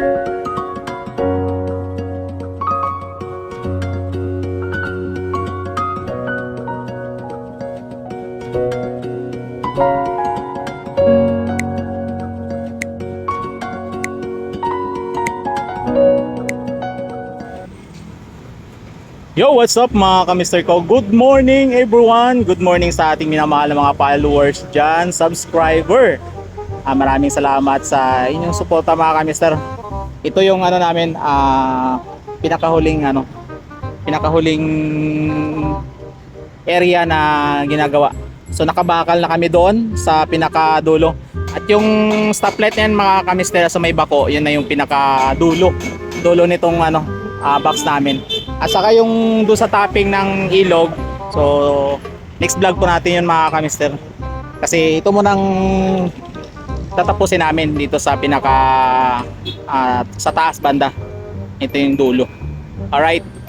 Yo, what's up mga ka-Mr. Ko? Good morning everyone! Good morning sa ating minamahal na mga followers dyan, subscriber Ah, maraming salamat sa inyong suporta mga ka-Mr. Ito yung ano namin, ah, pinakahuling ano, pinakahuling area na ginagawa. So nakabakal na kami doon sa pinakadulo. At yung stoplight na yan mga ka-Mr. sa may bako, yun na yung pinakadulo. Dulo nitong ano, ah, box namin. At saka yung doon sa topping ng ilog. So, next vlog po natin yun mga kamister. Kasi ito mo nang tatapusin namin dito sa pinaka ah, sa taas banda. Ito yung dulo. Alright.